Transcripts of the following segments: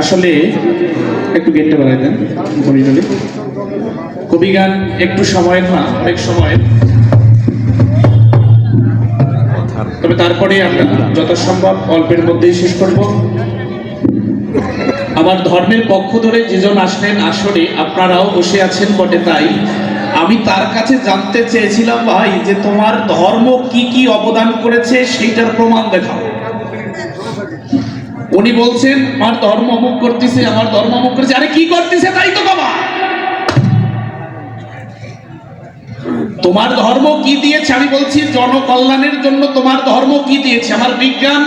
আসলে একটু গেটটা বাড়াই দেন কবি গান একটু সময়ের না, অনেক সময়। তবে তারপরে আমরা যথাসম্ভব অল্পের মধ্যেই শেষ করব। আমার ধর্মের পক্ষ ধরে যেজন আসলেন আসলে আপনারাও বসে আছেন বটে তাই। আমি তার কাছে জানতে চেয়েছিলাম ভাই যে তোমার ধর্ম কি কি অবদান করেছে সেইটার প্রমাণ দেখাও। উনি বলছেন, আমার ধর্ম অমুক করতেছে, আমার ধর্ম অমুক করছে আরে কি করতেছে তাই তো বাবা। তোমার ধর্ম কি দিয়েছে? আমি বলছি, জনকল্যাণের জন্য তোমার ধর্ম কি দিয়েছে? আমার বিজ্ঞান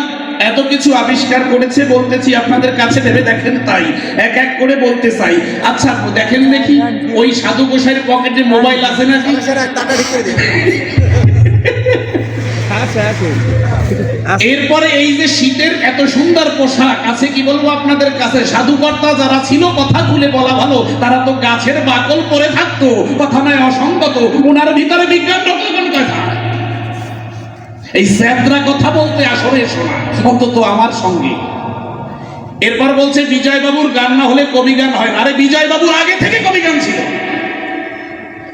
এত কিছু আবিষ্কার করেছে, বলতেছি, আপনাদের কাছে ভেবে দেখেন তাই। এক এক করে বলতে চাই। আচ্ছা দেখেন দেখি, ওই সাধু গোসাইয়ের পকেটে মোবাইল আছে নাকি? এরপরে এই যে শীতের এত সুন্দর পোশাক, আছে কি বলব আপনাদের কাছে? সাধুকর্তা যারা ছিল, কথা খুলে বলা ভালো, তারা তো গাছের বাকল পরে থাকতো, কথা নয়, অসঙ্গত। ওনার ভিতরে বিজ্ঞান কথা? এই স্যাদরা কথা বলতে আসলে শোনা অন্তত আমার সঙ্গে। এরপর বলছে বিজয় বাবুর গান না হলে কবি গান হয় না। আরে বিজয় বাবুর আগে থেকে কবি গান ছিল।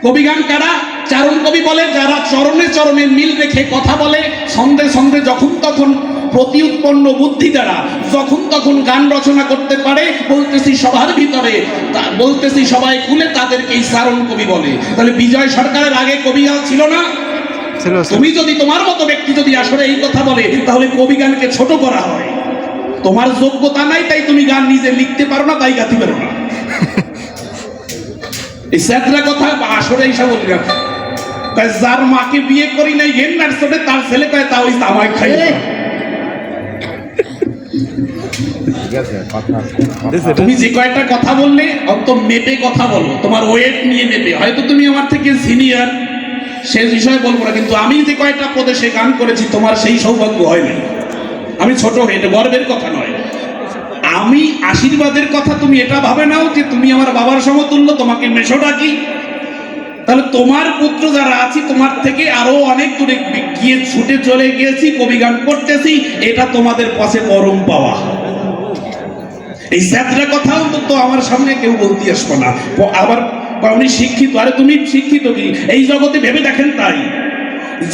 কবিগান কারা? চারণ কবি বলে যারা চরণে চরণে মিল রেখে কথা বলে ছন্দে ছন্দে যখন তখন প্রতি উৎপন্ন বুদ্ধি দ্বারা যখন তখন গান রচনা করতে পারে বলতেছি সবার ভিতরে বলতেছি সবাই খুলে তাদেরকেই চারণ কবি বলে। তাহলে বিজয় সরকারের আগে কবি ছিল না? তুমি যদি তোমার মতো ব্যক্তি যদি আসলে এই কথা বলে তাহলে কবি গানকে ছোট করা হয়। তোমার যোগ্যতা নাই তাই তুমি গান নিজে লিখতে পারো না তাই গাতে পারো না। এই স্যাদরা কথা আসলে এইসব বলি না। কয় যার মাকে বিয়ে করি নাই ঘেন্নার ছোটে তার ছেলে কয় তা ওই আমায় খাই তুমি যে কয়েকটা কথা বললে অত মেপে কথা বলো তোমার ওয়েট নিয়ে মেপে হয়তো তুমি আমার থেকে সিনিয়র সে বিষয়ে বলব না কিন্তু আমি যে কয়টা প্রদেশে গান করেছি তোমার সেই সৌভাগ্য হয় নাই। আমি ছোট হয়ে এটা গর্বের কথা নয়। আমি আশীর্বাদের কথা তুমি এটা ভাবে নাও যে তুমি আমার বাবার সমতুল্য তোমাকে মেশো ডাকি তাহলে তোমার পুত্র যারা আছি, তোমার থেকে আরও অনেক দূরে গিয়ে ছুটে চলে গিয়েছি, কবি গান করতেছি, এটা তোমাদের পাশে পরম পাওয়া। এই স্যাতরা কথা তো আমার সামনে কেউ বলতে আসব না। আবার আপনি শিক্ষিত, আরে তুমি শিক্ষিত কি? এই জগতে ভেবে দেখেন তাই।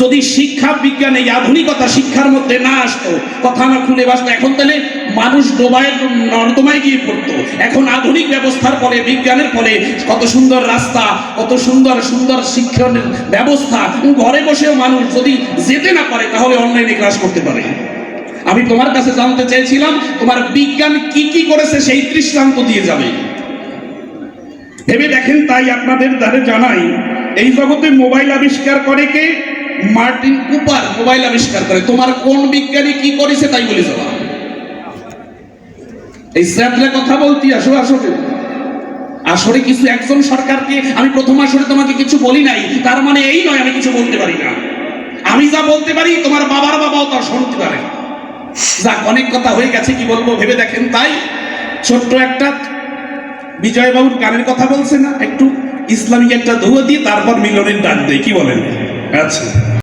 যদি শিক্ষা বিজ্ঞানে আধুনিকতা শিক্ষার মধ্যে না আসতো, কথা না খুলে বাসতো, এখন তাহলে মানুষ ডোবায় নর্দমায় গিয়ে পড়তো। এখন আধুনিক ব্যবস্থার ফলে, বিজ্ঞানের ফলে কত সুন্দর রাস্তা, কত সুন্দর সুন্দর শিক্ষণের ব্যবস্থা, ঘরে বসেও মানুষ যদি যেতে না পারে, তাহলে অনলাইনে ক্লাস করতে পারে। আমি তোমার কাছে জানতে চেয়েছিলাম, তোমার বিজ্ঞান কি কি করেছে সেই দৃষ্টান্ত দিয়ে যাবে। ভেবে দেখেন তাই আপনাদের দ্বারে জানাই, এই জগতে মোবাইল আবিষ্কার করে কে? মার্টিন কুপার মোবাইল আবিষ্কার করে। তোমার কোন বিজ্ঞানী কি করেছে তাই বলে যাওয়া এই স্যাপলে কথা বলতি, আসো আসলে আসলে কিছু একজন সরকারকে আমি প্রথম আসলে তোমাকে কিছু বলি নাই, তার মানে এই নয় আমি কিছু বলতে পারি না। আমি যা বলতে পারি, তোমার বাবার বাবাও তা শুনতে পারে। যাক, অনেক কথা হয়ে গেছে, কি বলব, ভেবে দেখেন তাই। ছোট্ট একটা বিজয়বাবুর গানের কথা বলছে না, একটু ইসলামিক একটা ধুয়ো দিয়ে তারপর মিলনের ডাক দেয় কি বলেন? আচ্ছা।